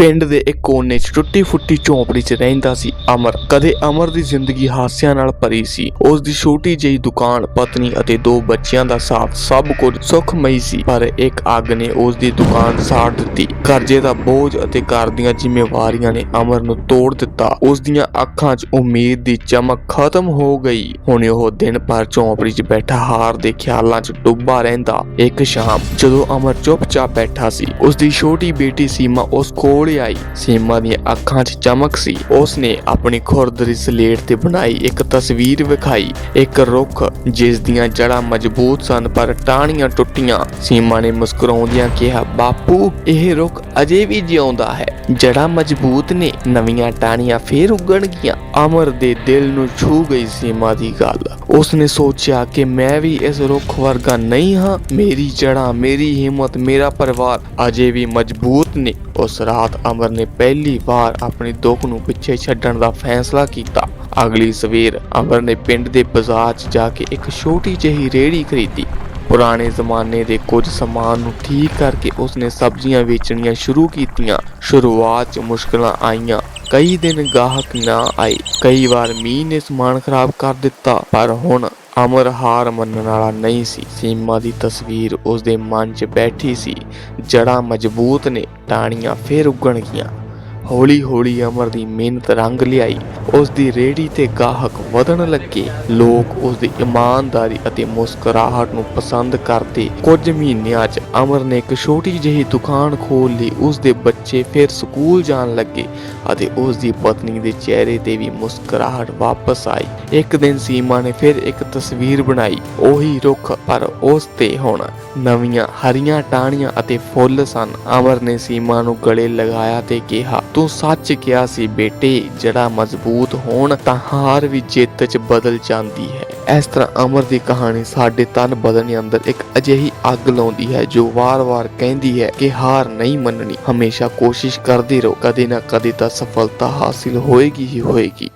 ਪਿੰਡ ਦੇ ਇੱਕ ਕੋਨੇ 'ਚ ਟੁੱਟੀ ਫੁੱਟੀ ਝੌਂਪੜੀ 'ਚ ਰਹਿੰਦਾ ਸੀ ਅਮਰ। ਕਦੇ ਅਮਰ ਦੀ ਜ਼ਿੰਦਗੀ ਹਾਸਿਆਂ ਨਾਲ ਭਰੀ ਸੀ। ਉਸ ਦੀ ਛੋਟੀ ਜਿਹੀ ਦੁਕਾਨ, ਪਤਨੀ ਅਤੇ ਦੋ ਬੱਚਿਆਂ ਦਾ ਸਾਥ ਸਭ ਕੁਝ ਸੁਖਮਈ ਸੀ, ਪਰ ਇੱਕ ਅੱਗ ਨੇ ਉਸ ਦੀ ਦੁਕਾਨ ਸਾੜ ਦਿੱਤੀ। ਕਰਜ਼ੇ ਦਾ ਬੋਝ ਅਤੇ ਘਰ ਦੀਆਂ ਜ਼ਿੰਮੇਵਾਰੀਆਂ ਨੇ ਅਮਰ ਨੂੰ ਤੋੜ ਦਿੱਤਾ। ਉਸ ਦੀਆਂ ਅੱਖਾਂ 'ਚ ਉਮੀਦ ਦੀ ਚਮਕ ਖਤਮ ਹੋ ਗਈ। ਹੁਣ ਉਹ ਦਿਨ ਭਰ ਝੌਂਪੜੀ 'ਚ ਬੈਠਾ ਹਾਰ ਦੇ ਖਿਆਲਾਂ 'ਚ ਡੁੱਬਾ ਰਹਿੰਦਾ। ਇੱਕ ਸ਼ਾਮ ਜਦੋਂ ਅਮਰ ਚੁੱਪਚਾਪ ਬੈਠਾ ਸੀ, ਉਸ ਦੀ ਛੋਟੀ ਬੇਟੀ ਸੀਮਾ ਉਸ ਕੋਲ ਆਈ। ਸੀਮਾ ਦੀਆਂ ਅੱਖਾਂ 'ਚ ਚਮਕ ਸੀ। ਉਸ ਨੇ ਆਪਣੀ ਖੁਰਦਰੀ ਸਲੇਟ ਤੇ ਬਣਾਈ ਇੱਕ ਤਸਵੀਰ ਵਿਖਾਈ। ਇੱਕ ਰੁੱਖ, ਜਿਸ ਦੀਆਂ ਜੜ੍ਹਾਂ ਮਜ਼ਬੂਤ ਸਨ, ਪਰ ਟਾਹਣੀਆਂ ਟੁੱਟੀਆਂ। ਸੀਮਾ ਨੇ ਮੁਸਕਰਾਉਂਦਿਆਂ ਕਿਹਾ, ਬਾਪੂ, ਇਹ ਰੁੱਖ ਅਜੇ ਵੀ ਜਿਉਂਦਾ ਹੈ। ਜੜ੍ਹਾਂ ਮਜ਼ਬੂਤ ਨੇ, ਨਵੀਆਂ ਟਾਹਣੀਆਂ ਫੇਰ ਉੱਗਣਗੀਆਂ ਅਮਰ ਦੇ ਦਿਲ ਨੂੰ ਛੂ ਗਈ ਸੀਮਾ ਦੀ ਗੱਲ। ਉਸ ਨੇ ਸੋਚਿਆ ਕਿ ਮੈਂ ਵੀ ਇਸ ਰੁੱਖ ਵਰਗਾ ਨਹੀਂ ਹਾਂ। ਮੇਰੀ ਜੜ੍ਹਾਂ, ਮੇਰੀ ਹਿੰਮਤ, ਮੇਰਾ ਪਰਿਵਾਰ ਅਜੇ ਵੀ ਮਜ਼ਬੂਤ ਨੇ ਉਸ ਰਾਤ ਅਮਰ ਨੇ ਪਹਿਲੀ ਵਾਰ ਆਪਣੇ ਦੁੱਖ ਨੂੰ ਪਿੱਛੇ ਛੱਡਣ ਦਾ ਫੈਸਲਾ ਕੀਤਾ। ਅਗਲੀ ਸਵੇਰ ਅਮਰ ਨੇ ਪਿੰਡ ਦੇ ਬਾਜ਼ਾਰ 'ਚ ਜਾ ਕੇ ਇੱਕ ਛੋਟੀ ਜਿਹੀ ਰੇਹੜੀ ਖਰੀਦੀ। ਪੁਰਾਣੇ ਜ਼ਮਾਨੇ ਦੇ ਕੁਝ ਸਮਾਨ ਨੂੰ ਠੀਕ ਕਰਕੇ ਉਸਨੇ ਸਬਜ਼ੀਆਂ ਵੇਚਣੀਆਂ ਸ਼ੁਰੂ ਕੀਤੀਆਂ। ਸ਼ੁਰੂਆਤ 'ਚ ਮੁਸ਼ਕਲਾਂ ਆਈਆਂ। ਕਈ ਦਿਨ ਗਾਹਕ ਨਾ ਆਏ। ਕਈ ਵਾਰ ਮੀਂਹ ਨੇ ਸਮਾਨ ਖਰਾਬ ਕਰ ਦਿੱਤਾ। ਪਰ ਹੁਣ ਅਮਰ ਹਾਰ ਮੰਨਣ ਵਾਲਾ ਨਹੀਂ ਸੀ। ਸੀਮਾ ਦੀ ਤਸਵੀਰ ਉਸਦੇ ਮਨ 'ਚ ਬੈਠੀ ਸੀ। ਜੜ੍ਹਾਂ ਮਜ਼ਬੂਤ ਨੇ, ਟਾਹਣੀਆਂ ਫੇਰ ਉੱਗਣਗੀਆਂ ਹੌਲੀ ਹੌਲੀ ਅਮਰ ਦੀ ਮਿਹਨਤ ਰੰਗ ਲਿਆਈ। ਉਸ ਦੀ ਰੇੜੀ ਤੇ ਗਾਹਕ ਵਧਣ ਲੱਗੇ। ਲੋਕ ਉਸ ਦੀ ਇਮਾਨਦਾਰੀ ਅਤੇ ਮੁਸਕਰਾਹਟ ਨੂੰ ਪਸੰਦ ਕਰਦੇ ਕੁਝ ਮਹੀਨਿਆਂ 'ਚ ਅਮਰ ਨੇ ਇੱਕ ਛੋਟੀ ਜਿਹੀ ਦੁਕਾਨ ਖੋਲ ਲਈ। ਉਸ ਦੇ ਬੱਚੇ ਫਿਰ ਸਕੂਲ ਜਾਣ ਲੱਗੇ ਅਤੇ ਉਸ ਦੀ ਪਤਨੀ ਦੇ ਚਿਹਰੇ ਤੇ ਵੀ ਮੁਸਕਰਾਹਟ ਵਾਪਸ ਆਈ। ਇੱਕ ਦਿਨ ਸੀਮਾ ਨੇ ਫਿਰ ਇੱਕ ਤਸਵੀਰ ਬਣਾਈ। ਉਹੀ ਰੁੱਖ, ਪਰ ਉਸ ਤੇ ਹੁਣ ਨਵੀਆਂ ਹਰੀਆਂ ਟਾਹਣੀਆਂ ਅਤੇ ਫੁੱਲ ਸਨ। ਅਮਰ ਨੇ ਸੀਮਾ ਨੂੰ ਗਲੇ ਲਗਾਇਆ ਤੇ ਕਿਹਾ ਤੂੰ ਸੱਚ ਕਿਹਾ ਸੀ, ਬੇਟੇ, ਜਿਹੜਾ ਮਜ਼ਬੂਤ ਹੋਣ ਤਾਂ ਹਾਰ ਵੀ ਜਿੱਤ 'ਚ ਬਦਲ ਜਾਂਦੀ ਹੈ। ਇਸ ਤਰ੍ਹਾਂ ਅਮਰ ਦੀ ਕਹਾਣੀ ਸਾਡੇ ਤਨ ਬਦਨ ਅੰਦਰ ਇੱਕ ਅਜਿਹੀ ਅੱਗ ਲਾਉਂਦੀ ਹੈ ਜੋ ਵਾਰ-ਵਾਰ ਕਹਿੰਦੀ ਹੈ ਕਿ ਹਾਰ ਨਹੀਂ ਮੰਨਣੀ। ਹਮੇਸ਼ਾ ਕੋਸ਼ਿਸ਼ ਕਰਦੇ ਰਹੋ। ਕਦੇ ਨਾ ਕਦੇ ਤਾਂ ਸਫਲਤਾ ਹਾਸਿਲ ਹੋਏਗੀ ਹੀ ਹੋਏਗੀ।